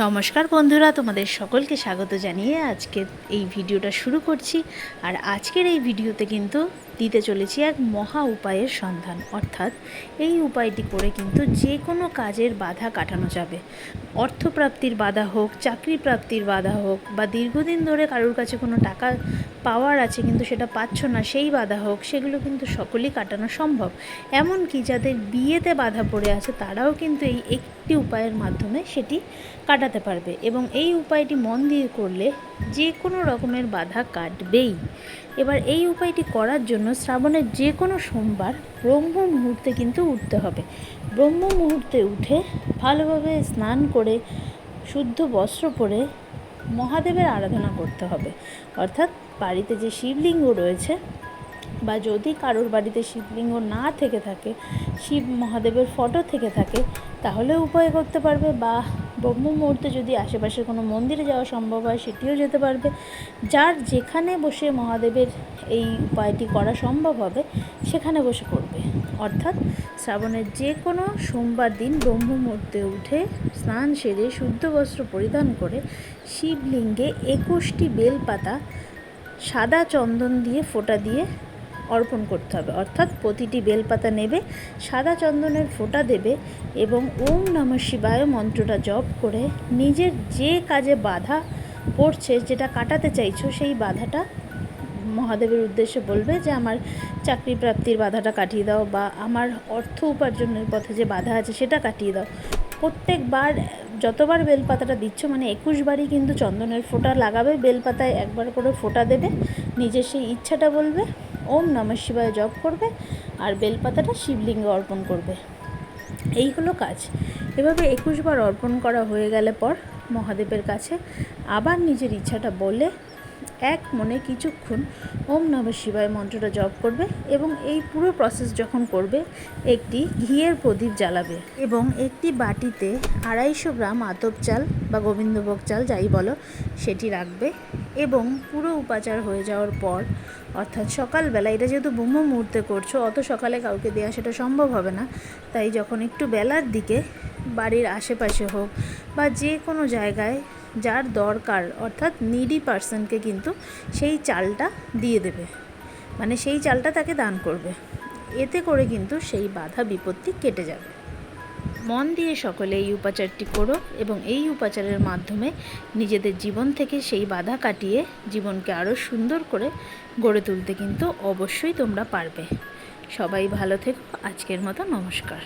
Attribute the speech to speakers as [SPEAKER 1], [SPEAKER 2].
[SPEAKER 1] নমস্কার বন্ধুরা, তোমাদের সকলকে স্বাগত জানিয়ে আজকে এই ভিডিওটা শুরু করছি। আর আজকের এই ভিডিওতে কিন্তু দিতে চলেছি এক মহা উপায়ের সন্ধান। অর্থাৎ এই উপায়টি করে কিন্তু যে কোনো কাজের বাধা কাটানো যাবে। অর্থপ্রাপ্তির বাধা হোক চাকরি প্রাপ্তির বাধা হোক বা দীর্ঘদিন ধরে কারোর কাছে কোনো টাকা পাওয়ার আছে কিন্তু সেটা পাচ্ছ না, সেই বাধা হোক, সেগুলো কিন্তু সকলেই কাটানো সম্ভব। এমনকি যাদের বিয়েতে বাধা পড়ে আছে, তারাও কিন্তু এই একটি উপায়ের মাধ্যমে সেটি কাটাতে পারবে এবং এই উপায়টি মন দিয়ে করলে যে কোনো রকমের বাধা কাটবেই। এবার এই উপায়টি করার জন্য শ্রাবণের যে কোনো সোমবার ব্রহ্ম মুহূর্তে কিন্তু উঠতে হবে। ব্রহ্ম মুহূর্তে উঠে ভালোভাবে স্নান করে, শুদ্ধ বস্ত্র পরে মহাদেবের আরাধনা করতে হবে। অর্থাৎ বাড়িতে যে শিবলিঙ্গ রয়েছে বা যদি কারোর বাড়িতে শিবলিঙ্গ না থেকে থাকে, শিব মহাদেবের ফটো থেকে থাকে, তাহলে উপায় করতে পারবে বা ব্রহ্ম মুহূর্তে যদি আশেপাশের কোনো মন্দিরে যাওয়া সম্ভব হয়, সেটিও যেতে পারবে। যার যেখানে বসে মহাদেবের এই উপায়টি করা সম্ভব হবে, সেখানে বসে করবে। অর্থাৎ শ্রাবণের যে কোনো সোমবার দিন ব্রহ্ম মুহূর্তে উঠে স্নান সেরে শুদ্ধ বস্ত্র পরিধান করে শিবলিঙ্গে একুশটি বেলপাতা সাদা চন্দন দিয়ে ফোঁটা দিয়ে অর্পণ করতে হবে। অর্থাৎ প্রতিটি বেলপাতা নেবে, সাদা চন্দনের ফোঁটা দেবে এবং ওম নমঃ শিবায় মন্ত্রটা জপ করে নিজের যে কাজে বাধা পড়ছে, যেটা কাটাতে চাইছো, সেই বাধাটা মহাদেবের উদ্দেশ্যে বলবে যে, আমার চাকরি প্রাপ্তির বাধাটা কাটিয়ে দাও বা আমার অর্থ উপার্জনের পথে যে বাধা আছে, সেটা কাটিয়ে দাও। প্রত্যেকবার যতবার বেলপাতাটা দিচ্ছ মানে একুশ বারই কিন্তু চন্দনের ফোঁটা লাগাবে, বেলপাতায় একবার করে ফোঁটা দেবে, নিজের সেই ইচ্ছাটা বলবে, ওম নমঃ শিবায় জপ করবে, আর বেলপাতাটা শিবলিঙ্গে অর্পণ করবে। এই হলো কাজ। এভাবে একুশবার অর্পণ করা হয়ে গেলে পর মহাদেবের কাছে আবার নিজের ইচ্ছাটা বলে এক মনে কিছুক্ষণ ওম নমঃ শিবায় মন্ত্রটা জপ করবে এবং এই পুরো প্রসেস যখন করবে, একটি ঘিয়ের প্রদীপ জ্বালাবে এবং একটি বাটিতে আড়াইশো গ্রাম আতপ চাল বা গোবিন্দভোগ চাল যাই বলো, সেটি রাখবে এবং পুরো উপাচার হয়ে যাওয়ার পর, অর্থাৎ সকালবেলা, এটা যেহেতু ব্রহ্ম মুহূর্তে করছ, অত সকালে কাউকে দেওয়া সেটা সম্ভব হবে না। তাই যখন একটু বেলার দিকে বাড়ির আশেপাশে হোক বা যে কোনো জায়গায় যার দরকার, অর্থাৎ নিডি পার্সনকে কিন্তু সেই চালটা দিয়ে দেবে। মানে সেই চালটা তাকে দান করবে। এতে করে কিন্তু সেই বাধা বিপত্তি কেটে যাবে। মন দিয়ে সকলে এই উপাচারটি করো এবং এই উপাচারের মাধ্যমে নিজেদের জীবন থেকে সেই বাধা কাটিয়ে জীবনকে আরও সুন্দর করে গড়ে তুলতে কিন্তু অবশ্যই তোমরা পারবে। সবাই ভালো থেকো। আজকের মতো নমস্কার।